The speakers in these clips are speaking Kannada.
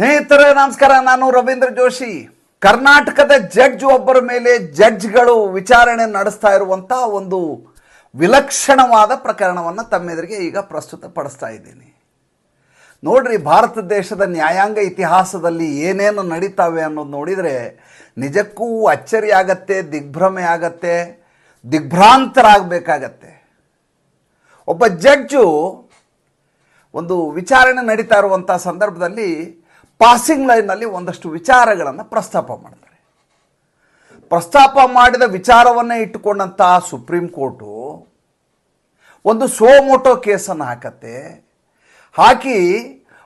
ಸ್ನೇಹಿತರೆ, ನಮಸ್ಕಾರ. ನಾನು ರವೀಂದ್ರ ಜೋಶಿ. ಕರ್ನಾಟಕದ ಜಡ್ಜ್ ಒಬ್ಬರ ಮೇಲೆ ಜಡ್ಜ್ಗಳು ವಿಚಾರಣೆ ನಡೆಸ್ತಾ ಇರುವಂಥ ಒಂದು ವಿಲಕ್ಷಣವಾದ ಪ್ರಕರಣವನ್ನು ತಮ್ಮೆದುರಿಗೆ ಈಗ ಪ್ರಸ್ತುತಪಡಿಸ್ತಾ ಇದ್ದೀನಿ. ನೋಡ್ರಿ, ಭಾರತ ದೇಶದ ನ್ಯಾಯಾಂಗ ಇತಿಹಾಸದಲ್ಲಿ ಏನೇನು ನಡೀತಾವೆ ಅನ್ನೋದು ನೋಡಿದರೆ, ನಿಜಕ್ಕೂ ಅಚ್ಚರಿ ಆಗತ್ತೆ ದಿಗ್ಭ್ರಮೆ ಆಗತ್ತೆ ದಿಗ್ಭ್ರಾಂತರಾಗಬೇಕಾಗತ್ತೆ. ಒಬ್ಬ ಜಡ್ಜು ಒಂದು ವಿಚಾರಣೆ ನಡೀತಾ ಇರುವಂಥ ಸಂದರ್ಭದಲ್ಲಿ ಪಾಸಿಂಗ್ ಲೈನ್ನಲ್ಲಿ ಒಂದಷ್ಟು ವಿಚಾರಗಳನ್ನು ಪ್ರಸ್ತಾಪ ಮಾಡ್ತಾರೆ ಪ್ರಸ್ತಾಪ ಮಾಡಿದ ವಿಚಾರವನ್ನೇ ಇಟ್ಟುಕೊಂಡಂಥ ಸುಪ್ರೀಂ ಕೋರ್ಟು ಒಂದು ಸೋಮೋಟೋ ಕೇಸನ್ನು ಹಾಕತ್ತೆ. ಹಾಕಿ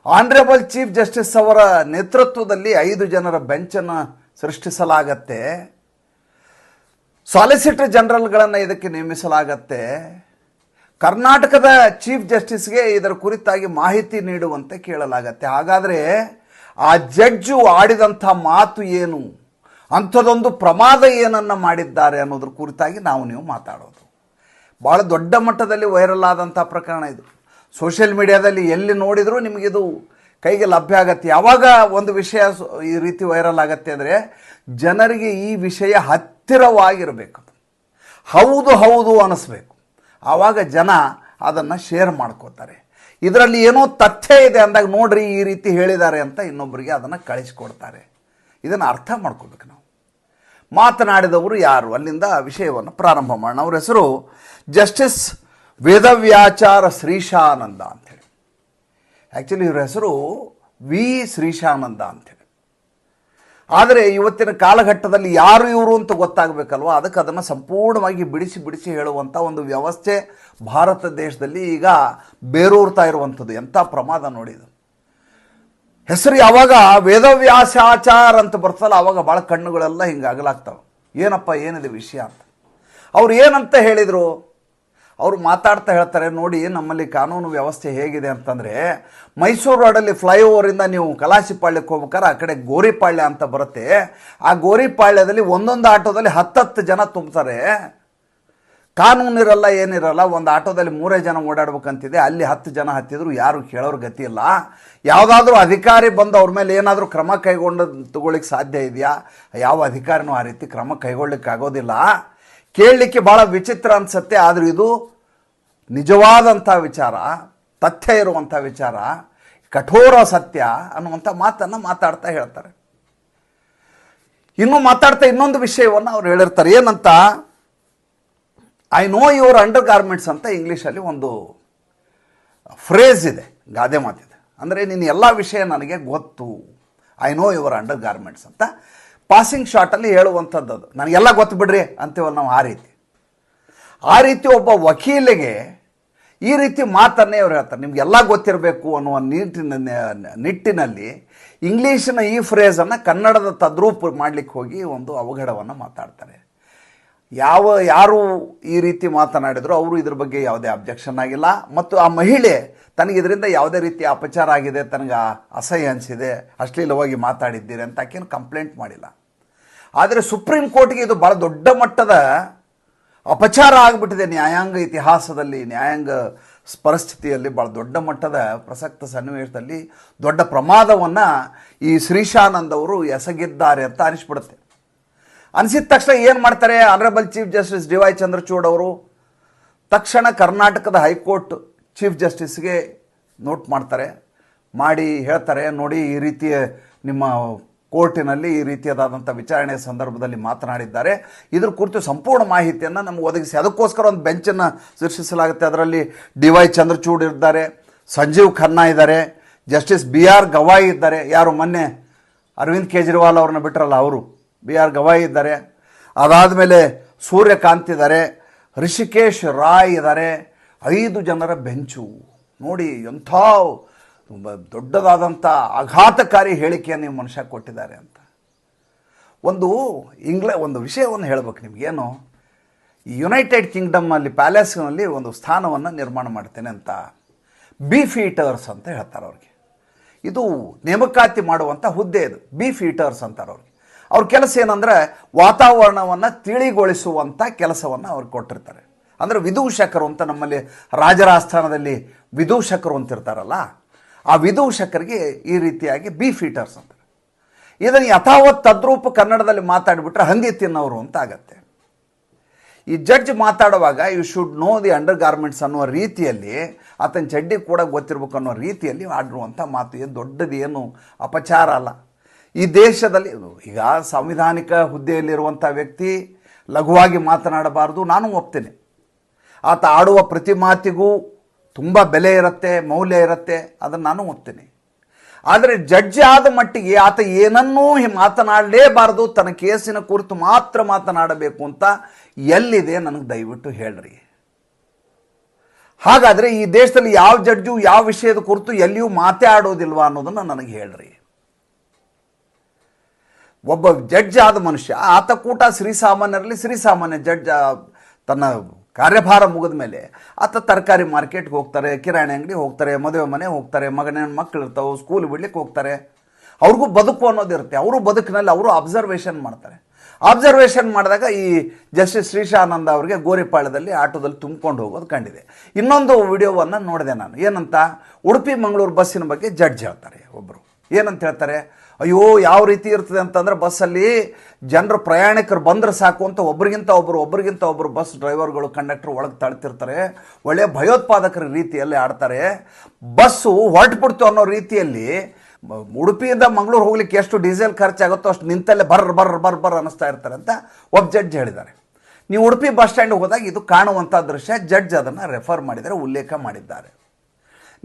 ಆನರೇಬಲ್ ಚೀಫ್ ಜಸ್ಟಿಸ್ ಅವರ ನೇತೃತ್ವದಲ್ಲಿ ಐದು ಜನರ ಬೆಂಚನ್ನು ಸೃಷ್ಟಿಸಲಾಗತ್ತೆ. ಸಾಲಿಸಿಟರ್ ಜನರಲ್ಗಳನ್ನು ಇದಕ್ಕೆ ನೇಮಿಸಲಾಗತ್ತೆ. ಕರ್ನಾಟಕದ ಚೀಫ್ ಜಸ್ಟಿಸ್ಗೆ ಇದರ ಕುರಿತಾಗಿ ಮಾಹಿತಿ ನೀಡುವಂತೆ ಕೇಳಲಾಗತ್ತೆ. ಹಾಗಾದರೆ ಆ ಜಡ್ಜು ಆಡಿದಂಥ ಮಾತು ಏನು? ಅಂಥದ್ದೊಂದು ಪ್ರಮಾದ ಏನನ್ನು ಮಾಡಿದ್ದಾರೆ ಅನ್ನೋದ್ರ ಕುರಿತಾಗಿ ನಾವು ನೀವು ಮಾತಾಡೋದು. ಭಾಳ ದೊಡ್ಡ ಮಟ್ಟದಲ್ಲಿ ವೈರಲ್ ಆದಂಥ ಪ್ರಕರಣ ಇದು. ಸೋಷಿಯಲ್ ಮೀಡಿಯಾದಲ್ಲಿ ಎಲ್ಲಿ ನೋಡಿದರೂ ನಿಮಗಿದು ಕೈಗೆ ಲಭ್ಯ ಆಗತ್ತೆ. ಯಾವಾಗ ಒಂದು ವಿಷಯ ಈ ರೀತಿ ವೈರಲ್ ಆಗತ್ತೆ ಅಂದರೆ ಜನರಿಗೆ ಈ ವಿಷಯ ಹತ್ತಿರವಾಗಿರಬೇಕು. ಹೌದು ಹೌದು ಅನ್ನಿಸ್ಬೇಕು ಆವಾಗ ಜನ ಅದನ್ನು ಶೇರ್ ಮಾಡ್ಕೋತಾರೆ. ಇದರಲ್ಲಿ ಏನೋ ತಥ್ಯ ಇದೆ ಅಂದಾಗ ನೋಡ್ರಿ ಈ ರೀತಿ ಹೇಳಿದ್ದಾರೆ ಅಂತ ಇನ್ನೊಬ್ಬರಿಗೆ ಅದನ್ನು ಕಳಿಸ್ಕೊಡ್ತಾರೆ. ಇದನ್ನು ಅರ್ಥ ಮಾಡ್ಕೋಬೇಕು ನಾವು. ಮಾತನಾಡಿದವರು ಯಾರು? ಅಲ್ಲಿಂದ ವಿಷಯವನ್ನು ಪ್ರಾರಂಭ ಮಾಡೋಣ. ಅವ್ರ ಹೆಸರು ಜಸ್ಟಿಸ್ ವೇದವ್ಯಾಚಾರ ಶ್ರೀಶಾನಂದ ಅಂಥೇಳಿ ಆ್ಯಕ್ಚುಲಿ ಇವ್ರ ಹೆಸರು ವಿ ಶ್ರೀಶಾನಂದ ಅಂಥೇಳಿ ಆದರೆ ಇವತ್ತಿನ ಕಾಲಘಟ್ಟದಲ್ಲಿ ಯಾರು ಇವರು ಅಂತ ಗೊತ್ತಾಗಬೇಕಲ್ವ? ಅದಕ್ಕೆ ಅದನ್ನು ಸಂಪೂರ್ಣವಾಗಿ ಬಿಡಿಸಿ ಬಿಡಿಸಿ ಹೇಳುವಂಥ ಒಂದು ವ್ಯವಸ್ಥೆ ಭಾರತ ದೇಶದಲ್ಲಿ ಈಗ ಬೇರೂರ್ತಾ ಇರುವಂಥದ್ದು. ಎಂಥ ಪ್ರಮಾದ ನೋಡಿದು ಹೆಸರು ಯಾವಾಗ ವೇದವ್ಯಾಸಾಚಾರ ಅಂತ ಬರ್ತಲ್ಲ ಆವಾಗ ಭಾಳ ಕಣ್ಣುಗಳೆಲ್ಲ ಹಿಂಗೆ ಅಗಲಾಗ್ತವೆ. ಏನಪ್ಪ, ಏನಿದೆ ವಿಷಯ ಅಂತ. ಅವ್ರು ಏನಂತ ಹೇಳಿದರು? ಅವರು ಮಾತಾಡ್ತಾ ಹೇಳ್ತಾರೆ, ನೋಡಿ, ನಮ್ಮಲ್ಲಿ ಕಾನೂನು ವ್ಯವಸ್ಥೆ ಹೇಗಿದೆ ಅಂತಂದರೆ, ಮೈಸೂರು ರೋಡಲ್ಲಿ ಫ್ಲೈಓವರಿಂದ ನೀವು ಕಲಾಶಿಪಾಳ್ಯಕ್ಕೆ ಹೋಗ್ಬೇಕಾದ್ರೆ ಆ ಕಡೆ ಗೋರಿಪಾಳ್ಯ ಅಂತ ಬರುತ್ತೆ. ಆ ಗೋರಿಪಾಳ್ಯದಲ್ಲಿ ಒಂದೊಂದು ಆಟೋದಲ್ಲಿ ಹತ್ತತ್ತು ಜನ ತುಂಬ್ತಾರೆ. ಕಾನೂನಿರಲ್ಲ ಏನಿರಲ್ಲ, ಒಂದು ಆಟೋದಲ್ಲಿ ಮೂರೇ ಜನ ಓಡಾಡ್ಬೇಕಂತಿದೆ. ಅಲ್ಲಿ ಹತ್ತು ಜನ ಹತ್ತಿದ್ರು, ಯಾರು ಕೇಳೋರು ಗತಿ ಇಲ್ಲ. ಯಾವುದಾದ್ರೂ ಅಧಿಕಾರಿ ಬಂದು ಅವ್ರ ಮೇಲೆ ಏನಾದರೂ ಕ್ರಮ ಕೈಗೊಂಡು ತಗೊಳ್ಳಿಕ್ಕೆ ಸಾಧ್ಯ ಇದೆಯಾ? ಯಾವ ಅಧಿಕಾರಿನೂ ಆ ರೀತಿ ಕ್ರಮ ಕೈಗೊಳ್ಳಿಕ್ಕೆ ಆಗೋದಿಲ್ಲ ಕೇಳಲಿಕ್ಕೆ ಭಾಳ ವಿಚಿತ್ರ ಅನಿಸುತ್ತೆ, ಆದರೂ ಇದು ನಿಜವಾದಂಥ ವಿಚಾರ, ತಥ್ಯ ಇರುವಂಥ ವಿಚಾರ, ಕಠೋರ ಸತ್ಯ ಅನ್ನುವಂಥ ಮಾತನ್ನು ಮಾತಾಡ್ತಾ ಹೇಳ್ತಾರೆ. ಇನ್ನು ಮಾತಾಡ್ತಾ ಇನ್ನೊಂದು ವಿಷಯವನ್ನು ಅವ್ರು ಹೇಳಿರ್ತಾರೆ. ಏನಂತ? I know your undergarments ಅಂತ ಇಂಗ್ಲೀಷಲ್ಲಿ ಒಂದು ಫ್ರೇಸ್ ಇದೆ, ಗಾದೆ ಮಾತಿದೆ. ಅಂದರೆ ನಿನ್ನ ಎಲ್ಲ ವಿಷಯ ನನಗೆ ಗೊತ್ತು. I know your undergarments ಅಂತ. ಪಾಸಿಂಗ್ ಶಾಟಲ್ಲಿ ಹೇಳುವಂಥದ್ದು ಅದು. ನನಗೆಲ್ಲ ಗೊತ್ತು ಬಿಡ್ರಿ ಅಂತೀವಲ್ಲ ನಾವು ಆ ರೀತಿ. ಆ ರೀತಿ ಒಬ್ಬ ವಕೀಲಿಗೆ ಈ ರೀತಿ ಮಾತನ್ನೇ ಅವ್ರು ಹೇಳ್ತಾರೆ. ನಿಮಗೆಲ್ಲ ಗೊತ್ತಿರಬೇಕು ಅನ್ನುವ ನಿಟ್ಟಿನ, ನಿಟ್ಟಿನಲ್ಲಿ ಇಂಗ್ಲೀಷಿನ ಈ ಫ್ರೇಸನ್ನು ಕನ್ನಡದ ತದ್ರೂಪ ಮಾಡಲಿಕ್ಕೆ ಹೋಗಿ ಒಂದು ಅವಘಡವನ್ನು ಮಾತಾಡ್ತಾರೆ. ಯಾವ, ಯಾರು ಈ ರೀತಿ ಮಾತನಾಡಿದ್ರು ಅವರು ಇದ್ರ ಬಗ್ಗೆ ಯಾವುದೇ ಅಬ್ಜೆಕ್ಷನ್ ಆಗಿಲ್ಲ. ಮತ್ತು ಆ ಮಹಿಳೆ ತನಗೆ ಇದರಿಂದ ಯಾವುದೇ ರೀತಿ ಅಪಚಾರ ಆಗಿದೆ, ತನಗೆ ಅಸಹ್ಯ ಅನಿಸಿದೆ, ಅಶ್ಲೀಲವಾಗಿ ಮಾತಾಡಿದ್ದೀರಿ ಅಂತ ಆಕೇನು ಕಂಪ್ಲೇಂಟ್ ಮಾಡಿಲ್ಲ. ಆದರೆ ಸುಪ್ರೀಂ ಕೋರ್ಟ್ಗೆ ಇದು ಭಾಳ ದೊಡ್ಡ ಮಟ್ಟದ ಅಪಚಾರ ಆಗಿಬಿಟ್ಟಿದೆ. ನ್ಯಾಯಾಂಗ ಇತಿಹಾಸದಲ್ಲಿ, ನ್ಯಾಯಾಂಗ ಪರಿಸ್ಥಿತಿಯಲ್ಲಿ ಭಾಳ ದೊಡ್ಡ ಮಟ್ಟದ ಪ್ರಸಕ್ತ ಸನ್ನಿವೇಶದಲ್ಲಿ ದೊಡ್ಡ ಪ್ರಮಾದವನ್ನು ಈ ಶ್ರೀಶಾನಂದ್ ಅವರು ಎಸಗಿದ್ದಾರೆ ಅಂತ ಅನಿಸ್ಬಿಡುತ್ತೆ. ಅನಿಸಿದ ತಕ್ಷಣ ಏನು ಮಾಡ್ತಾರೆ? Honourable chief justice D Y Chandrachud ಅವರು ತಕ್ಷಣ ಕರ್ನಾಟಕದ ಹೈಕೋರ್ಟ್ ಚೀಫ್ ಜಸ್ಟಿಸ್ಗೆ ನೋಟ್ ಮಾಡ್ತಾರೆ. ಮಾಡಿ ಹೇಳ್ತಾರೆ, ನೋಡಿ ಈ ರೀತಿಯ ನಿಮ್ಮ ಕೋರ್ಟಿನಲ್ಲಿ ಈ ರೀತಿಯಾದಂಥ ವಿಚಾರಣೆ ಸಂದರ್ಭದಲ್ಲಿ ಮಾತನಾಡಿದ್ದಾರೆ. ಇದ್ರ ಕುರಿತು ಸಂಪೂರ್ಣ ಮಾಹಿತಿಯನ್ನು ನಮಗೆ ಒದಗಿಸಿ, ಅದಕ್ಕೋಸ್ಕರ ಒಂದು ಬೆಂಚನ್ನು ಸೃಷ್ಟಿಸಲಾಗುತ್ತೆ. ಅದರಲ್ಲಿ ಡಿ ವೈ ಚಂದ್ರಚೂಡ್ ಇದ್ದಾರೆ, ಸಂಜೀವ್ ಖನ್ನಾ ಇದ್ದಾರೆ, ಜಸ್ಟಿಸ್ ಬಿ ಆರ್ ಗವಾಯಿ ಇದ್ದಾರೆ. ಯಾರು ಮೊನ್ನೆ ಅರವಿಂದ್ ಕೇಜ್ರಿವಾಲ್ ಅವ್ರನ್ನ ಬಿಟ್ರಲ್ಲ, ಅವರು ಬಿ ಆರ್ ಗವಾಯಿ ಇದ್ದಾರೆ. ಅದಾದಮೇಲೆ ಸೂರ್ಯಕಾಂತ್ ಇದ್ದಾರೆ, ರಿಷಿಕೇಶ್ ರಾಯ್ ಇದ್ದಾರೆ. ಐದು ಜನರ ಬೆಂಚು. ನೋಡಿ ಎಂಥ ತುಂಬ ದೊಡ್ಡದಾದಂಥ ಆಘಾತಕಾರಿ ಹೇಳಿಕೆಯನ್ನು ಈ ಮನುಷ್ಯ ಕೊಟ್ಟಿದ್ದಾರೆ ಅಂತ. ಒಂದು ಇಂಗ್ಲ, ಒಂದು ವಿಷಯವನ್ನು ಹೇಳ್ಬೇಕು ನಿಮಗೇನು? ಯುನೈಟೆಡ್ ಕಿಂಗ್ಡಮ್ಮಲ್ಲಿ ಪ್ಯಾಲೇಸ್ನಲ್ಲಿ ಒಂದು ಸ್ಥಾನವನ್ನು ನಿರ್ಮಾಣ ಮಾಡ್ತೇನೆ ಅಂತ. ಬೀಫ್ ಈಟರ್ಸ್ ಅಂತ ಹೇಳ್ತಾರೆ ಅವ್ರಿಗೆ. ಇದು ನೇಮಕಾತಿ ಮಾಡುವಂಥ ಹುದ್ದೆ ಇದು. ಬೀಫ್ ಈಟರ್ಸ್ ಅಂತಾರೆ ಅವ್ರಿಗೆ. ಅವ್ರ ಕೆಲಸ ಏನಂದರೆ ವಾತಾವರಣವನ್ನು ತಿಳಿಗೊಳಿಸುವಂಥ ಕೆಲಸವನ್ನು ಅವ್ರಿಗೆ ಕೊಟ್ಟಿರ್ತಾರೆ. ಅಂದರೆ ವಿದೂಷಕರು ಅಂತ ನಮ್ಮಲ್ಲಿ ರಾಜರ ಆಸ್ಥಾನದಲ್ಲಿ ವಿದೂಷಕರು ಅಂತಿರ್ತಾರಲ್ಲ ಆ ವಿದೂಷಕರಿಗೆ ಈ ರೀತಿಯಾಗಿ ಬಿ ಫೀಟರ್ಸ್ ಅಂತಾರೆ ಇದನ್ನು ಯಥಾವತ್ ತದ್ರೂಪ ಕನ್ನಡದಲ್ಲಿ ಮಾತಾಡಿಬಿಟ್ರೆ ಹಂದಿ ತಿನ್ನೋರು ಅಂತ ಆಗತ್ತೆ. ಈ ಜಡ್ಜ್ ಮಾತಾಡುವಾಗ you should know the undergarments ಅನ್ನುವ ರೀತಿಯಲ್ಲಿ, ಆತನ ಚಡ್ಡಿ ಕೂಡ ಗೊತ್ತಿರಬೇಕು ಅನ್ನೋ ರೀತಿಯಲ್ಲಿ ಆಡಿರುವಂಥ ಮಾತು. ಏನು ದೊಡ್ಡದು ಏನು ಅಪಚಾರ ಅಲ್ಲ. ಈ ದೇಶದಲ್ಲಿ, ಈಗ ಸಾಂವಿಧಾನಿಕ ಹುದ್ದೆಯಲ್ಲಿರುವಂಥ ವ್ಯಕ್ತಿ ಲಘುವಾಗಿ ಮಾತನಾಡಬಾರದು, ನಾನು ಒಪ್ತೇನೆ. ಆತ ಆಡುವ ಪ್ರತಿ ಮಾತಿಗೂ ತುಂಬ ಬೆಲೆ ಇರುತ್ತೆ, ಮೌಲ್ಯ ಇರುತ್ತೆ, ಅದನ್ನು ನಾನು ಒಪ್ತೇನೆ. ಆದರೆ ಜಡ್ಜ್ ಆದ ಮಟ್ಟಿಗೆ ಆತ ಏನನ್ನೂ ಮಾತನಾಡಲೇಬಾರದು, ತನ್ನ ಕೇಸಿನ ಕುರಿತು ಮಾತ್ರ ಮಾತನಾಡಬೇಕು ಅಂತ ಎಲ್ಲಿದೆ ನನಗೆ ದಯವಿಟ್ಟು ಹೇಳ್ರಿ. ಹಾಗಾದರೆ ಈ ದೇಶದಲ್ಲಿ ಯಾವ ಜಡ್ಜು, ಯಾವ ವಿಷಯದ ಕುರಿತು ಎಲ್ಲಿಯೂ ಮಾತೇ ಅನ್ನೋದನ್ನು ನನಗೆ ಹೇಳ್ರಿ. ಒಬ್ಬ ಜಡ್ಜ್ ಆದ ಮನುಷ್ಯ, ಆತ ಕೂಟ ಶ್ರೀಸಾಮಾನ್ಯರಲ್ಲಿ ಶ್ರೀಸಾಮಾನ್ಯ ಜಡ್ಜ್ ತನ್ನ ಕಾರ್ಯಭಾರ ಮುಗಿದ ಮೇಲೆ ಆತ ತರಕಾರಿ ಮಾರ್ಕೆಟ್ಗೆ ಹೋಗ್ತಾರೆ, ಕಿರಾಣಿ ಅಂಗಡಿ ಹೋಗ್ತಾರೆ, ಮದುವೆ ಮನೆ ಹೋಗ್ತಾರೆ, ಮಗನ ಮಕ್ಕಳು ಇರ್ತಾವೆ ಸ್ಕೂಲ್ ಬಿಡ್ಲಿಕ್ಕೆ ಹೋಗ್ತಾರೆ. ಅವ್ರಿಗೂ ಬದುಕು ಅನ್ನೋದಿರುತ್ತೆ ಅವರು ಬದುಕಿನಲ್ಲಿ ಅವರು ಅಬ್ಸರ್ವೇಷನ್ ಮಾಡ್ತಾರೆ. ಅಬ್ಸರ್ವೇಷನ್ ಮಾಡಿದಾಗ ಈ ಜಸ್ಟಿಸ್ ಶ್ರೀಶಾನಂದ ಅವರಿಗೆ ಗೋರಿಪಾಳದಲ್ಲಿ ಆಟೋದಲ್ಲಿ ತುಂಬಿಕೊಂಡು ಹೋಗೋದು ಕಂಡಿದೆ. ಇನ್ನೊಂದು ವಿಡಿಯೋವನ್ನು ನೋಡಿದೆ ನಾನು. ಏನಂತ? ಉಡುಪಿ, ಮಂಗಳೂರು ಬಸ್ಸಿನ ಬಗ್ಗೆ ಜಡ್ಜ್ ಹೇಳ್ತಾರೆ ಒಬ್ಬರು ಏನಂತ ಹೇಳ್ತಾರೆ? ಅಯ್ಯೋ ಯಾವ ರೀತಿ ಇರ್ತದೆ ಅಂತಂದ್ರೆ ಬಸ್ಸಲ್ಲಿ ಜನರು ಪ್ರಯಾಣಿಕರು ಬಂದ್ರೆ ಸಾಕು ಅಂತ ಒಬ್ರಿಗಿಂತ ಒಬ್ಬರು ಒಬ್ರಿಗಿಂತ ಒಬ್ಬರು ಬಸ್ ಡ್ರೈವರ್ಗಳು ಕಂಡಕ್ಟರ್ ಒಳಗೆ ತಳ್ತಿರ್ತಾರೆ. ಒಳ್ಳೆಯ ಭಯೋತ್ಪಾದಕರ ರೀತಿಯಲ್ಲಿ ಆಡ್ತಾರೆ. ಬಸ್ಸು ಹೊರಟುಬಿಡ್ತು ಅನ್ನೋ ರೀತಿಯಲ್ಲಿ ಉಡುಪಿಯಿಂದ ಮಂಗಳೂರು ಹೋಗ್ಲಿಕ್ಕೆ ಎಷ್ಟು ಡೀಸೆಲ್ ಖರ್ಚಾಗುತ್ತೋ ಅಷ್ಟು ನಿಂತಲ್ಲೇ ಬರ್ರ ಬರ್ರ ಬರ್ ಬರ್ ಅನ್ನಿಸ್ತಾ ಇರ್ತಾರೆ ಅಂತ ಒಬ್ಬ ಜಡ್ಜ್ ಹೇಳಿದ್ದಾರೆ. ನೀವು ಉಡುಪಿ ಬಸ್ ಸ್ಟ್ಯಾಂಡ್ ಹೋದಾಗ ಇದು ಕಾಣುವಂಥ ದೃಶ್ಯ. ಜಡ್ಜ್ ಅದನ್ನು ರೆಫರ್ ಮಾಡಿದರೆ ಉಲ್ಲೇಖ ಮಾಡಿದ್ದಾರೆ.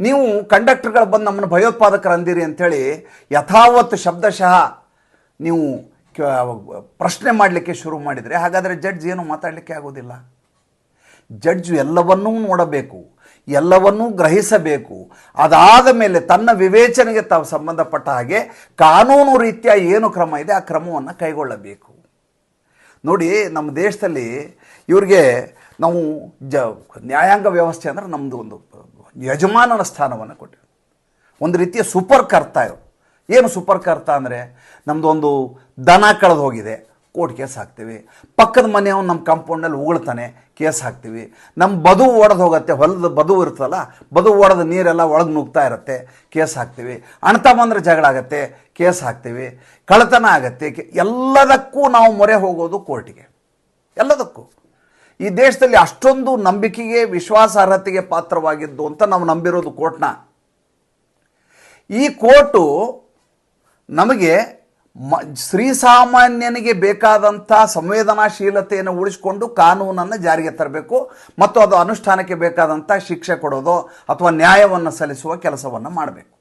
ನೀವು ಕಂಡಕ್ಟರ್ಗಳು ಬಂದು ನಮ್ಮನ್ನು ಭಯೋತ್ಪಾದಕರು ಅಂದಿರಿ ಅಂಥೇಳಿ ಯಥಾವತ್ತು ಶಬ್ದಶಃ ನೀವು ಪ್ರಶ್ನೆ ಮಾಡಲಿಕ್ಕೆ ಶುರು ಮಾಡಿದರೆ. ಹಾಗಾದರೆ ಜಡ್ಜ್ ಏನು ಮಾತಾಡಲಿಕ್ಕೆ ಆಗೋದಿಲ್ಲ. ಜಡ್ಜ್ ಎಲ್ಲವನ್ನೂ ನೋಡಬೇಕು, ಎಲ್ಲವನ್ನೂ ಗ್ರಹಿಸಬೇಕು. ಅದಾದ ಮೇಲೆ ತನ್ನ ವಿವೇಚನೆಗೆ ತಾವು ಸಂಬಂಧಪಟ್ಟ ಹಾಗೆ ಕಾನೂನು ರೀತಿಯ ಏನು ಕ್ರಮ ಇದೆ ಆ ಕ್ರಮವನ್ನು ಕೈಗೊಳ್ಳಬೇಕು. ನೋಡಿ, ನಮ್ಮ ದೇಶದಲ್ಲಿ ಇವ್ರಿಗೆ ನಾವು ಜ, ನ್ಯಾಯಾಂಗ ವ್ಯವಸ್ಥೆ ಅಂದರೆ ನಮ್ಮದು ಒಂದು ಯಜಮಾನನ ಸ್ಥಾನವನ್ನು ಕೊಟ್ಟರು. ಒಂದು ರೀತಿಯ ಸೂಪರ್ ಕರ್ತ ಇವರು. ಏನು ಸೂಪರ್ ಕರ್ತ ಅಂದರೆ ನಮ್ಮದು ಒಂದು ದನ ಕಳೆದು ಹೋಗಿದೆ, ಕೋರ್ಟ್ ಕೇಸ್ ಹಾಕ್ತೀವಿ. ಪಕ್ಕದ ಮನೆಯವನು ನಮ್ಮ ಕಾಂಪೌಂಡಲ್ಲಿ ಉಗುಳ್ತಾನೆ, ಕೇಸ್ ಹಾಕ್ತೀವಿ. ನಮ್ಮ ಬದು ಒಡೆದು ಹೋಗುತ್ತೆ, ಹೊಲದ ಬದು ಇರ್ತಲ್ಲ ಬದು ಒಡೆದ ನೀರೆಲ್ಲ ಒಳಗೆ ನುಗ್ತಾ ಇರುತ್ತೆ, ಕೇಸ್ ಹಾಕ್ತೀವಿ. ಅಣತ ಬಂದರೆ ಜಗಳ ಆಗತ್ತೆ, ಕೇಸ್ ಹಾಕ್ತೀವಿ. ಕಳ್ಳತನ ಆಗತ್ತೆ ಎಲ್ಲದಕ್ಕೂ ನಾವು ಮೊರೆ ಹೋಗೋದು ಕೋರ್ಟಿಗೆ. ಎಲ್ಲದಕ್ಕೂ. ಈ ದೇಶದಲ್ಲಿ ಅಷ್ಟೊಂದು ನಂಬಿಕೆಗೆ, ವಿಶ್ವಾಸಾರ್ಹತೆಗೆ ಪಾತ್ರವಾಗಿದ್ದು ಅಂತ ನಾವು ನಂಬಿರೋದು ಕೋರ್ಟ್ನ ಈ ಕೋರ್ಟು ನಮಗೆ ಮ ಶ್ರೀಸಾಮಾನ್ಯನಿಗೆ ಬೇಕಾದಂಥ ಸಂವೇದನಾಶೀಲತೆಯನ್ನು ಉಳಿಸಿಕೊಂಡು ಕಾನೂನನ್ನು ಜಾರಿಗೆ ತರಬೇಕು ಮತ್ತು ಅದು ಅನುಷ್ಠಾನಕ್ಕೆ ಬೇಕಾದಂಥ ಶಿಕ್ಷೆ ಕೊಡೋದು ಅಥವಾ ನ್ಯಾಯವನ್ನು ಸಲ್ಲಿಸುವ ಕೆಲಸವನ್ನು ಮಾಡಬೇಕು.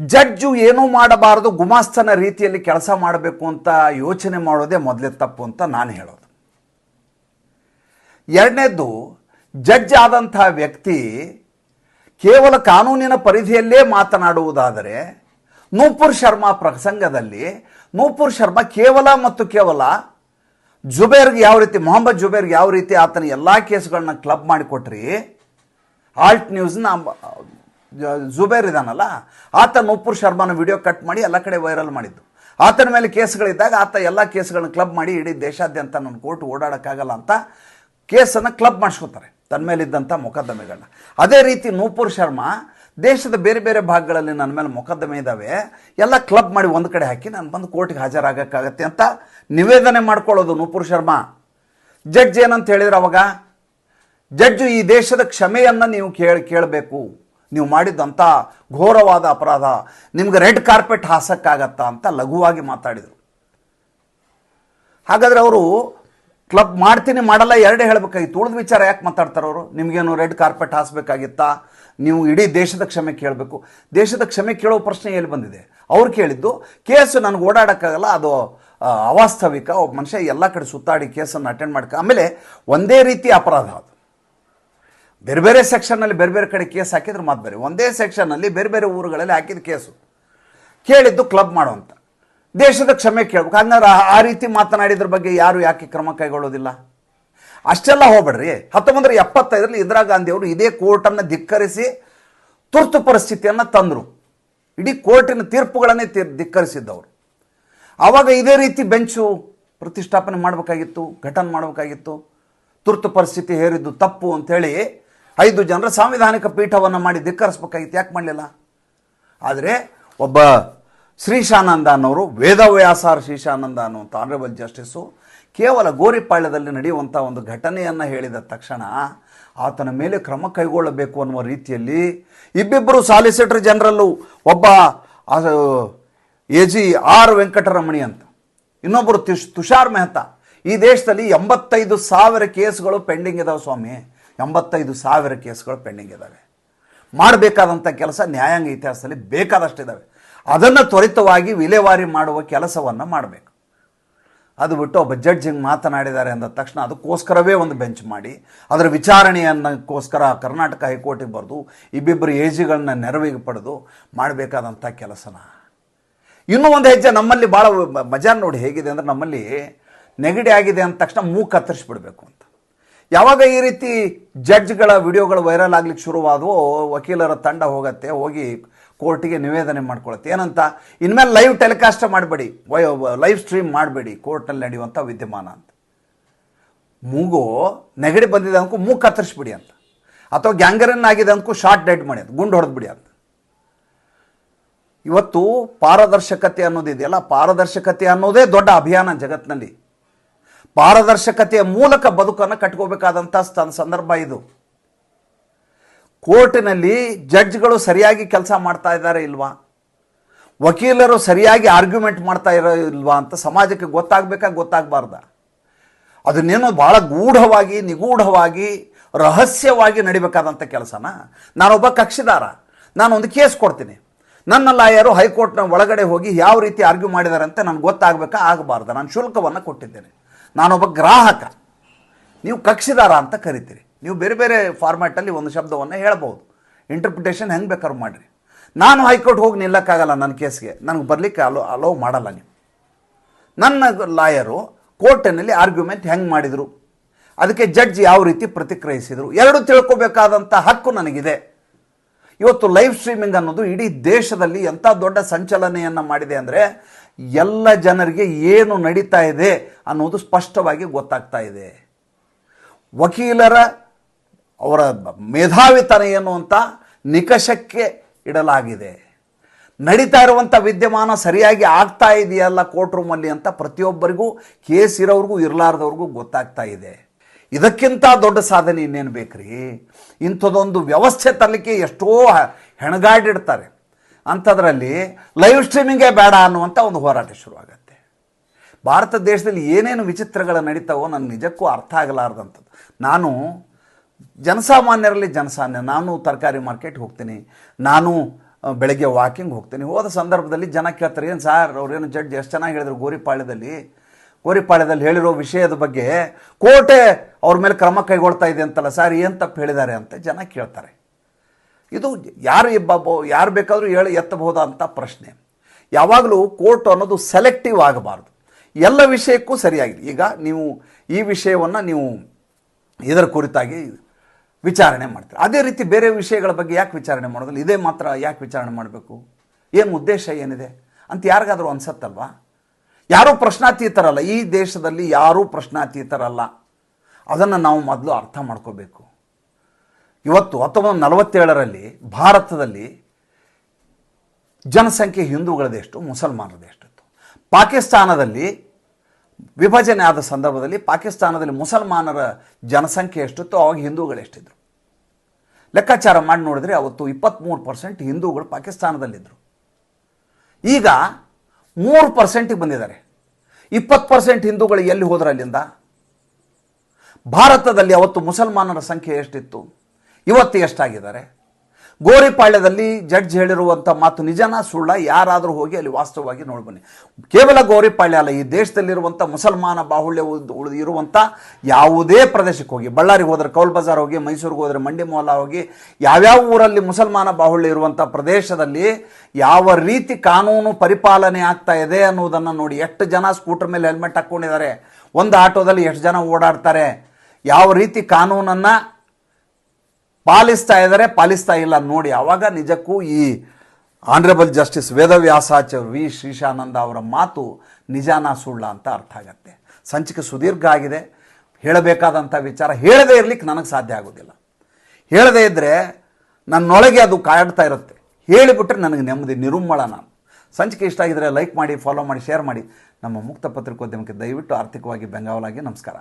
ಜಡ್ಜು ಏನೂ ಮಾಡಬಾರದು, ಗುಮಾಸ್ತನ ರೀತಿಯಲ್ಲಿ ಕೆಲಸ ಮಾಡಬೇಕು ಅಂತ ಯೋಚನೆ ಮಾಡೋದೇ ಮೊದಲೇ ತಪ್ಪು ಅಂತ ನಾನು ಹೇಳೋದು. ಎರಡನೇದ್ದು, ಜಡ್ಜ್ ಆದಂಥ ವ್ಯಕ್ತಿ ಕೇವಲ ಕಾನೂನಿನ ಪರಿಧಿಯಲ್ಲೇ ಮಾತನಾಡುವುದಾದರೆ, ನೂಪುರ್ ಶರ್ಮಾ ಪ್ರಸಂಗದಲ್ಲಿ, ನೂಪುರ್ ಶರ್ಮಾ ಕೇವಲ ಮತ್ತು ಕೇವಲ ಜುಬೇರ್ಗೆ ಯಾವ ರೀತಿ, ಮೊಹಮ್ಮದ್ ಜುಬೇರ್ಗೆ ಯಾವ ರೀತಿ ಆತನ ಎಲ್ಲ ಕೇಸ್ಗಳನ್ನ ಕ್ಲಬ್ ಮಾಡಿಕೊಟ್ರಿ, ಆಲ್ಟ್ ನ್ಯೂಸ್ನ ಜುಬೇರ್ ಇದಾನಲ್ಲ, ಆತ ನೂಪುರ್ ಶರ್ಮಾನ ವಿಡಿಯೋ ಕಟ್ ಮಾಡಿ ಎಲ್ಲ ಕಡೆ ವೈರಲ್ ಮಾಡಿದ್ದು. ಆತನ ಮೇಲೆ ಕೇಸ್ಗಳಿದ್ದಾಗ ಆತ ಎಲ್ಲ ಕೇಸ್ಗಳನ್ನ ಕ್ಲಬ್ ಮಾಡಿ ಇಡೀ ದೇಶಾದ್ಯಂತ ನನ್ನ ಕೋರ್ಟ್ ಓಡಾಡೋಕ್ಕಾಗಲ್ಲ ಅಂತ ಕೇಸನ್ನು ಕ್ಲಬ್ ಮಾಡಿಸ್ಕೋತಾರೆ. ತನ್ನ ಮೇಲಿದ್ದಂಥ ಮೊಕದ್ದಮೆಗಳನ್ನ. ಅದೇ ರೀತಿ ನೂಪುರ್ ಶರ್ಮಾ, ದೇಶದ ಬೇರೆ ಬೇರೆ ಭಾಗಗಳಲ್ಲಿ ನನ್ನ ಮೇಲೆ ಮೊಕದ್ದಮೆ ಇದ್ದಾವೆ ಎಲ್ಲ ಕ್ಲಬ್ ಮಾಡಿ ಒಂದು ಕಡೆ ಹಾಕಿ ನಾನು ಬಂದು ಕೋರ್ಟ್ಗೆ ಹಾಜರಾಗೋಕ್ಕಾಗತ್ತೆ ಅಂತ ನಿವೇದನೆ ಮಾಡ್ಕೊಳ್ಳೋದು ನೂಪುರ್ ಶರ್ಮಾ. ಜಡ್ಜ್ ಏನಂತ ಹೇಳಿದ್ರೆ ಅವಾಗ, ಜಡ್ಜು, ಈ ದೇಶದ ಕ್ಷಮೆಯನ್ನು ನೀವು ಕೇಳಿ, ಕೇಳಬೇಕು. ನೀವು ಮಾಡಿದ್ದಂಥ ಘೋರವಾದ ಅಪರಾಧ. ನಿಮ್ಗೆ ರೆಡ್ ಕಾರ್ಪೆಟ್ ಹಾಸಕ್ಕಾಗತ್ತಾ? ಅಂತ ಲಘುವಾಗಿ ಮಾತಾಡಿದರು. ಹಾಗಾದರೆ ಅವರು ಕ್ಲಬ್ ಮಾಡ್ತೀನಿ ಮಾಡಲ್ಲ ಎರಡೇ ಹೇಳಬೇಕಾಗಿತ್ತು. ಉಳಿದ ವಿಚಾರ ಯಾಕೆ ಮಾತಾಡ್ತಾರೆ ಅವರು? ನಿಮಗೇನು ರೆಡ್ ಕಾರ್ಪೆಟ್ ಹಾಸಬೇಕಾಗಿತ್ತಾ? ನೀವು ಇಡೀ ದೇಶದ ಕ್ಷಮೆ ಕೇಳಬೇಕು. ದೇಶದ ಕ್ಷಮೆ ಕೇಳೋ ಪ್ರಶ್ನೆ ಎಲ್ಲಿ ಬಂದಿದೆ? ಅವ್ರು ಕೇಳಿದ್ದು, ಕೇಸು ನನಗೆ ಓಡಾಡೋಕ್ಕಾಗಲ್ಲ, ಅದು ಅವಾಸ್ತವಿಕ. ಒಬ್ಬ ಮನುಷ್ಯ ಎಲ್ಲ ಕಡೆ ಸುತ್ತಾಡಿ ಕೇಸನ್ನು ಅಟೆಂಡ್ ಮಾಡ್ಕ ಆಮೇಲೆ ಒಂದೇ ರೀತಿ ಅಪರಾಧ ಅದು. ಬೇರೆ ಬೇರೆ ಸೆಕ್ಷನ್ನಲ್ಲಿ ಬೇರೆ ಬೇರೆ ಕಡೆ ಕೇಸ್ ಹಾಕಿದ್ರೆ ಮಾತು ಬೇರೆ. ಒಂದೇ ಸೆಕ್ಷನ್ನಲ್ಲಿ ಬೇರೆ ಬೇರೆ ಊರುಗಳಲ್ಲಿ ಹಾಕಿದ ಕೇಸು. ಕೇಳಿದ್ದು ಕ್ಲಬ್ ಮಾಡುವಂತ ದೇಶದ ಕ್ಷಮೆ ಕೇಳ್ಬೇಕು. ಅಂದ್ರೆ ಆ- ರೀತಿ ಮಾತನಾಡಿದ್ರ ಬಗ್ಗೆ ಯಾರು ಯಾಕೆ ಕ್ರಮ ಕೈಗೊಳ್ಳೋದಿಲ್ಲ? ಅಷ್ಟೆಲ್ಲ ಹೋಗ್ಬೇಡ್ರಿ. ಹತ್ತೊಂಬತ್ತರ ಎಪ್ಪತ್ತೈದರಲ್ಲಿ ಇಂದಿರಾ ಗಾಂಧಿ ಅವರು ಇದೇ ಕೋರ್ಟನ್ನು ಧಿಕ್ಕರಿಸಿ ತುರ್ತು ಪರಿಸ್ಥಿತಿಯನ್ನು ತಂದರು. ಇಡೀ ಕೋರ್ಟಿನ ತೀರ್ಪುಗಳನ್ನೇ ತೀರ್ ಧಿಕ್ಕರಿಸಿದ್ದವರು. ಆವಾಗ ಇದೇ ರೀತಿ ಬೆಂಚು ಪ್ರತಿಷ್ಠಾಪನೆ ಮಾಡಬೇಕಾಗಿತ್ತು, ಘಟನೆ ಮಾಡಬೇಕಾಗಿತ್ತು. ತುರ್ತು ಪರಿಸ್ಥಿತಿ ಹೇರಿದ್ದು ತಪ್ಪು ಅಂಥೇಳಿ ಐದು ಜನರ ಸಾಂವಿಧಾನಿಕ ಪೀಠವನ್ನು ಮಾಡಿ ಧಿಕ್ಕರಿಸ್ಬೇಕಾಗಿತ್ತು. ಯಾಕೆ ಮಾಡಲಿಲ್ಲ? ಆದರೆ ಒಬ್ಬ ಶ್ರೀಶಾನಂದ ಅನ್ನೋರು ವೇದವ್ಯಾಸಾರ್ ಶ್ರೀಶಾನಂದ ಅನ್ನುವಂಥ ಆನರೇಬಲ್ ಜಸ್ಟಿಸ್ಸು ಕೇವಲ ಗೋರಿಪಾಳ್ಯದಲ್ಲಿ ನಡೆಯುವಂಥ ಒಂದು ಘಟನೆಯನ್ನು ಹೇಳಿದ ತಕ್ಷಣ ಆತನ ಮೇಲೆ ಕ್ರಮ ಕೈಗೊಳ್ಳಬೇಕು ಅನ್ನುವ ರೀತಿಯಲ್ಲಿ ಇಬ್ಬಿಬ್ಬರು ಸಾಲಿಸಿಟರ್ ಜನರಲ್ಲು ಒಬ್ಬ ಎ ಜಿ ಆರ್ ವೆಂಕಟರಮಣಿ ಅಂತ, ಇನ್ನೊಬ್ಬರು ತುಷ್, ತುಷಾರ್ ಮೆಹ್ತಾ. ಈ ದೇಶದಲ್ಲಿ ಎಂಬತ್ತೈದು ಸಾವಿರ ಕೇಸ್ಗಳು ಪೆಂಡಿಂಗ್ ಇದಾವೆ ಸ್ವಾಮಿ. ಎಂಬತ್ತೈದು ಸಾವಿರ ಕೇಸ್ಗಳು ಪೆಂಡಿಂಗ್ ಇದ್ದಾವೆ ಮಾಡಬೇಕಾದಂಥ ಕೆಲಸ ನ್ಯಾಯಾಂಗ ಇತಿಹಾಸದಲ್ಲಿ ಬೇಕಾದಷ್ಟಿದ್ದಾವೆ ಅದನ್ನು ತ್ವರಿತವಾಗಿ ವಿಲೇವಾರಿ ಮಾಡುವ ಕೆಲಸವನ್ನು ಮಾಡಬೇಕು. ಅದು ಬಿಟ್ಟು ಒಬ್ಬ ಜಡ್ಜ್ ಹಿಂಗೆ ಮಾತನಾಡಿದ್ದಾರೆ ಅಂದ ತಕ್ಷಣ ಅದಕ್ಕೋಸ್ಕರವೇ ಒಂದು ಬೆಂಚ್ ಮಾಡಿ, ಅದರ ವಿಚಾರಣೆಯನ್ನಕ್ಕೋಸ್ಕರ ಕರ್ನಾಟಕ ಹೈಕೋರ್ಟಿಗೆ ಬರೆದು, ಇಬ್ಬಿಬ್ಬರು ಏಜಿಗಳನ್ನ ನೆರವಿಗೆ ಪಡೆದು ಮಾಡಬೇಕಾದಂಥ ಕೆಲಸನ. ಇನ್ನೂ ಒಂದು ಹೆಜ್ಜೆ ನಮ್ಮಲ್ಲಿ ಭಾಳ ಮಜಾ ನೋಡಿ ಹೇಗಿದೆ ಅಂದರೆ ನಮ್ಮಲ್ಲಿ ನೆಗಡಿ ಆಗಿದೆ ಅಂದ ತಕ್ಷಣ ಮೂಗು ಕತ್ತರಿಸ್ಬಿಡ್ಬೇಕು ಅಂತ. ಯಾವಾಗ ಈ ರೀತಿ ಜಡ್ಜ್ಗಳ ವಿಡಿಯೋಗಳು ವೈರಲ್ ಆಗ್ಲಿಕ್ಕೆ ಶುರುವಾದವೋ, ವಕೀಲರ ತಂಡ ಹೋಗತ್ತೆ, ಹೋಗಿ ಕೋರ್ಟಿಗೆ ನಿವೇದನೆ ಮಾಡ್ಕೊಳತ್ತೆ. ಏನಂತ? ಇನ್ಮೇಲೆ ಲೈವ್ ಟೆಲಿಕಾಸ್ಟ್ ಮಾಡಬೇಡಿ. ಲೈವ್ ಸ್ಟ್ರೀಮ್ ಮಾಡಬೇಡಿ. ಕೋರ್ಟ್ನಲ್ಲಿ ನಡೆಯುವಂಥ ವಿದ್ಯಮಾನ ಅಂತ. ಮೂಗು ನೆಗಡಿ ಬಂದಿದೆ ಅಂದ್ಕೂ ಮೂಗು ಕತ್ತರಿಸ್ಬಿಡಿ ಅಂತ. ಅಥವಾ ಗ್ಯಾಂಗರನ್ ಆಗಿದೆ ಅಂದ್ಕೂ ಶಾರ್ಟ್ ಡೈಟ್ ಮಾಡಿ ಅಂತ. ಗುಂಡು ಹೊಡೆದ್ಬಿಡಿ ಅಂತ. ಇವತ್ತು ಪಾರದರ್ಶಕತೆ ಅನ್ನೋದಿದೆಯಲ್ಲ ಪಾರದರ್ಶಕತೆ ಅನ್ನೋದೇ ದೊಡ್ಡ ಅಭಿಯಾನ ಜಗತ್ತಿನಲ್ಲಿ ಪಾರದರ್ಶಕತೆಯ ಮೂಲಕ ಬದುಕನ್ನು ಕಟ್ಕೋಬೇಕಾದಂಥ ಸಂದರ್ಭ ಇದು. ಕೋರ್ಟಿನಲ್ಲಿ ಜಡ್ಜ್ಗಳು ಸರಿಯಾಗಿ ಕೆಲಸ ಮಾಡ್ತಾ ಇದ್ದಾರೆ ಇಲ್ವಾ? ವಕೀಲರು ಸರಿಯಾಗಿ ಆರ್ಗ್ಯುಮೆಂಟ್ ಮಾಡ್ತಾ ಇರೋ ಇಲ್ವಾ ಅಂತ ಸಮಾಜಕ್ಕೆ ಗೊತ್ತಾಗಬೇಕಾ ಗೊತ್ತಾಗಬಾರ್ದ? ಅದನ್ನೇನು ಭಾಳ ಗೂಢವಾಗಿ, ನಿಗೂಢವಾಗಿ, ರಹಸ್ಯವಾಗಿ ನಡಿಬೇಕಾದಂಥ ಕೆಲಸನ? ನಾನೊಬ್ಬ ಕಕ್ಷಿದಾರ. ನಾನೊಂದು ಕೇಸ್ ಕೊಡ್ತೀನಿ. ನನ್ನ ಲಾಯರು ಹೈಕೋರ್ಟ್ನ ಒಳಗಡೆ ಹೋಗಿ ಯಾವ ರೀತಿ ಆರ್ಗ್ಯೂ ಮಾಡಿದ್ದಾರೆ ಅಂತ ನನಗೆ ಗೊತ್ತಾಗಬೇಕಾ ಆಗಬಾರ್ದು? ನಾನು ಶುಲ್ಕವನ್ನು ಕೊಟ್ಟಿದ್ದೇನೆ. ನಾನೊಬ್ಬ ಗ್ರಾಹಕ. ನೀವು ಕಕ್ಷಿದಾರ ಅಂತ ಕರಿತೀರಿ. ನೀವು ಬೇರೆ ಬೇರೆ ಫಾರ್ಮ್ಯಾಟಲ್ಲಿ ಒಂದು ಶಬ್ದವನ್ನು ಹೇಳ್ಬೋದು. ಇಂಟರ್ಪ್ರಿಟೇಷನ್ ಹೆಂಗೆ ಬೇಕಾದ್ರೂ ಮಾಡಿರಿ. ನಾನು ಹೈಕೋರ್ಟ್ ಹೋಗಿ ನಿಲ್ಲಕ್ಕಾಗಲ್ಲ ನನ್ನ ಕೇಸ್ಗೆ. ನನಗೆ ಬರಲಿಕ್ಕೆ ಅಲೋ ಅಲೋ ಮಾಡಲ್ಲ ನೀವು. ನನ್ನ ಲಾಯರು ಕೋರ್ಟಿನಲ್ಲಿ ಆರ್ಗ್ಯುಮೆಂಟ್ ಹೆಂಗೆ ಮಾಡಿದರು? ಅದಕ್ಕೆ ಜಡ್ಜ್ ಯಾವ ರೀತಿ ಪ್ರತಿಕ್ರಿಯಿಸಿದರು? ಎರಡು ತಿಳ್ಕೊಬೇಕಾದಂಥ ಹಕ್ಕು ನನಗಿದೆ. ಇವತ್ತು ಲೈವ್ ಸ್ಟ್ರೀಮಿಂಗ್ ಅನ್ನೋದು ಇಡೀ ದೇಶದಲ್ಲಿ ಎಂಥ ದೊಡ್ಡ ಸಂಚಲನೆಯನ್ನು ಮಾಡಿದೆ ಅಂದರೆ ಎಲ್ಲ ಜನರಿಗೆ ಏನು ನಡೀತಾ ಇದೆ ಅನ್ನೋದು ಸ್ಪಷ್ಟವಾಗಿ ಗೊತ್ತಾಗ್ತಾ ಇದೆ. ವಕೀಲರ ಅವರ ಮೇಧಾವಿತನ ಏನು ಅಂತ ನಿಕಷಕ್ಕೆ ಇಡಲಾಗಿದೆ. ನಡೀತಾ ಇರುವಂಥ ವಿದ್ಯಮಾನ ಸರಿಯಾಗಿ ಆಗ್ತಾ ಇದೆಯಲ್ಲ ಕೋರ್ಟ್ ರೂಮಲ್ಲಿ ಅಂತ ಪ್ರತಿಯೊಬ್ಬರಿಗೂ ಕೇಸ್ ಇರೋರಿಗೂ ಇರಲಾರ್ದವ್ರಿಗೂ ಗೊತ್ತಾಗ್ತಾ ಇದೆ. ಇದಕ್ಕಿಂತ ದೊಡ್ಡ ಸಾಧನೆ ಇನ್ನೇನು ಬೇಕ್ರಿ? ಇಂಥದ್ದೊಂದು ವ್ಯವಸ್ಥೆ ತರಲಿಕ್ಕೆ ಎಷ್ಟೋ ಹೆಣಗಾಡಿಡ್ತಾರೆ ಅಂಥದ್ರಲ್ಲಿ ಲೈವ್ ಸ್ಟ್ರೀಮಿಂಗೇ ಬೇಡ ಅನ್ನುವಂಥ ಒಂದು ಹೋರಾಟ ಶುರುವಾಗತ್ತೆ. ಭಾರತ ದೇಶದಲ್ಲಿ ಏನೇನು ವಿಚಿತ್ರಗಳು ನಡೀತಾವೋ ನನಗೆ ನಿಜಕ್ಕೂ ಅರ್ಥ ಆಗಲಾರ್ದಂಥದ್ದು. ನಾನು ಜನಸಾಮಾನ್ಯರಲ್ಲಿ ಜನಸಾಮಾನ್ಯ. ನಾನು ತರಕಾರಿ ಮಾರ್ಕೆಟ್ ಹೋಗ್ತೀನಿ. ನಾನು ಬೆಳಗ್ಗೆ ವಾಕಿಂಗ್ ಹೋಗ್ತೀನಿ. ಹೋದ ಸಂದರ್ಭದಲ್ಲಿ ಜನ ಕೇಳ್ತಾರೆ, ಏನು ಸಾರ್, ಅವ್ರೇನು ಜಡ್ಜ್ ಎಷ್ಟು ಚೆನ್ನಾಗಿ ಹೇಳಿದ್ರು ಗೋರಿಪಾಳ್ಯದಲ್ಲಿ? ಗೋರಿಪಾಳ್ಯದಲ್ಲಿ ಹೇಳಿರೋ ವಿಷಯದ ಬಗ್ಗೆ ಕೋಟೆ ಅವ್ರ ಮೇಲೆ ಕ್ರಮ ಕೈಗೊಳ್ತಾ ಇದೆ ಅಂತಲ್ಲ ಸರ್, ಏನು ತಪ್ಪು ಹೇಳಿದ್ದಾರೆ ಅಂತ ಜನ ಕೇಳ್ತಾರೆ. ಇದು ಯಾರು ಯಾರು ಬೇಕಾದರೂ ಹೇಳಿ ಎತ್ತಬಹುದಂಥ ಪ್ರಶ್ನೆ. ಯಾವಾಗಲೂ ಕೋರ್ಟ್ ಅನ್ನೋದು ಸೆಲೆಕ್ಟಿವ್ ಆಗಬಾರ್ದು. ಎಲ್ಲ ವಿಷಯಕ್ಕೂ ಸರಿಯಾಗಿದೆ. ಈಗ ನೀವು ಈ ವಿಷಯವನ್ನು ನೀವು ಇದರ ಕುರಿತಾಗಿ ವಿಚಾರಣೆ ಮಾಡ್ತಾರೆ. ಅದೇ ರೀತಿ ಬೇರೆ ವಿಷಯಗಳ ಬಗ್ಗೆ ಯಾಕೆ ವಿಚಾರಣೆ ಮಾಡೋದಿಲ್ಲ? ಇದೇ ಮಾತ್ರ ಯಾಕೆ ವಿಚಾರಣೆ ಮಾಡಬೇಕು? ಏನು ಉದ್ದೇಶ ಏನಿದೆ? ಅಂತ ಯಾರಿಗಾದರೂ ಅನ್ಸತ್ತಲ್ವ? ಯಾರೂ ಪ್ರಶ್ನಾತೀತರಲ್ಲ. ಈ ದೇಶದಲ್ಲಿ ಯಾರೂ ಪ್ರಶ್ನಾತೀತರಲ್ಲ. ಅದನ್ನು ನಾವು ಮೊದಲು ಅರ್ಥ ಮಾಡ್ಕೋಬೇಕು. ಇವತ್ತು ಹತ್ತೊಂಬತ್ತು ನಲವತ್ತೇಳರಲ್ಲಿ ಭಾರತದಲ್ಲಿ ಜನಸಂಖ್ಯೆ ಹಿಂದೂಗಳದೆಷ್ಟು ಮುಸಲ್ಮಾನರದೆಷ್ಟಿತ್ತು ಪಾಕಿಸ್ತಾನದಲ್ಲಿ ವಿಭಜನೆ ಆದ ಸಂದರ್ಭದಲ್ಲಿ ಪಾಕಿಸ್ತಾನದಲ್ಲಿ ಮುಸಲ್ಮಾನರ ಜನಸಂಖ್ಯೆ ಎಷ್ಟಿತ್ತು ಅವಾಗ ಹಿಂದೂಗಳು ಎಷ್ಟಿದ್ರು? ಲೆಕ್ಕಾಚಾರ ಮಾಡಿ ನೋಡಿದ್ರೆ ಅವತ್ತು ಇಪ್ಪತ್ತ್ಮೂರು ಪರ್ಸೆಂಟ್ ಹಿಂದೂಗಳು ಪಾಕಿಸ್ತಾನದಲ್ಲಿದ್ದರು ಈಗ ಮೂರು ಪರ್ಸೆಂಟಿಗೆ ಬಂದಿದ್ದಾರೆ. ಇಪ್ಪತ್ತು ಪರ್ಸೆಂಟ್ ಹಿಂದೂಗಳು ಎಲ್ಲಿ ಹೋದ್ರೆ ಅಲ್ಲಿಂದ? ಭಾರತದಲ್ಲಿ ಅವತ್ತು ಮುಸಲ್ಮಾನರ ಸಂಖ್ಯೆ ಎಷ್ಟಿತ್ತು? ಇವತ್ತು ಎಷ್ಟಾಗಿದ್ದಾರೆ? ಗೋರಿಪಾಳ್ಯದಲ್ಲಿ ಜಡ್ಜ್ ಹೇಳಿರುವಂಥ ಮಾತು ನಿಜನ ಸುಳ್ಳ? ಯಾರಾದರೂ ಹೋಗಿ ಅಲ್ಲಿ ವಾಸ್ತವವಾಗಿ ನೋಡ್ಬನ್ನಿ ಕೇವಲ ಗೋರಿಪಾಳ್ಯ ಅಲ್ಲ, ಈ ದೇಶದಲ್ಲಿರುವಂಥ ಮುಸಲ್ಮಾನ ಬಾಹುಳ್ಯ ಉಳಿದು ಇರುವಂಥ ಯಾವುದೇ ಪ್ರದೇಶಕ್ಕೆ ಹೋಗಿ, ಬಳ್ಳಾರಿಗೆ ಹೋದರೆ ಕೌಲ್ ಬಜಾರ್ ಹೋಗಿ, ಮೈಸೂರಿಗೆ ಹೋದರೆ ಮಂಡಿ ಮೊಹಲ ಹೋಗಿ, ಯಾವ್ಯಾವ ಊರಲ್ಲಿ ಮುಸಲ್ಮಾನ ಬಾಹುಳ್ಯ ಇರುವಂಥ ಪ್ರದೇಶದಲ್ಲಿ ಯಾವ ರೀತಿ ಕಾನೂನು ಪರಿಪಾಲನೆ ಆಗ್ತಾ ಇದೆ ಅನ್ನೋದನ್ನು ನೋಡಿ ಎಷ್ಟು ಜನ ಸ್ಕೂಟರ್ ಮೇಲೆ ಹೆಲ್ಮೆಟ್ ಹಾಕ್ಕೊಂಡಿದ್ದಾರೆ ಒಂದು ಆಟೋದಲ್ಲಿ ಎಷ್ಟು ಜನ ಓಡಾಡ್ತಾರೆ. ಯಾವ ರೀತಿ ಕಾನೂನನ್ನು ಪಾಲಿಸ್ತಾ ಇದ್ದಾರೆ ಪಾಲಿಸ್ತಾ ಇಲ್ಲ ನೋಡಿ ಆವಾಗ ನಿಜಕ್ಕೂ ಈ honourable justice Vedavyasacharya V. Srishananda ಅವರ ಮಾತು ನಿಜಾನ ಸುಳ್ಳ ಅಂತ ಅರ್ಥ ಆಗತ್ತೆ. ಸಂಚಿಕೆ ಸುದೀರ್ಘ ಆಗಿದೆ. ಹೇಳಬೇಕಾದಂಥ ವಿಚಾರ ಹೇಳದೇ ಇರಲಿಕ್ಕೆ ನನಗೆ ಸಾಧ್ಯ ಆಗೋದಿಲ್ಲ. ಹೇಳದೇ ಇದ್ದರೆ ನನ್ನೊಳಗೆ ಅದು ಕಾಯಾಡ್ತಾ ಇರುತ್ತೆ. ಹೇಳಿಬಿಟ್ರೆ ನನಗೆ ನೆಮ್ಮದಿ ನಿರುಮ್ಮಳ ನಾನು. ಸಂಚಿಕೆ ಇಷ್ಟ ಆಗಿದ್ರೆ ಲೈಕ್ ಮಾಡಿ ಫಾಲೋ ಮಾಡಿ ಶೇರ್ ಮಾಡಿ. ನಮ್ಮ ಮುಕ್ತ ಪತ್ರಿಕೋದ್ಯಮಕ್ಕೆ ದಯವಿಟ್ಟು ಆರ್ಥಿಕವಾಗಿ ಬೆಂಗಾವಲಾಗಿ ನಮಸ್ಕಾರ.